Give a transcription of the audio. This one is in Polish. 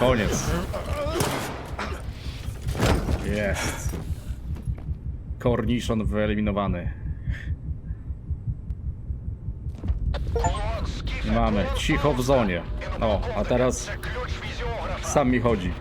Koniec. Jest. Korniszon wyeliminowany. Mamy cicho w zonie. O, a teraz sam mi chodzi.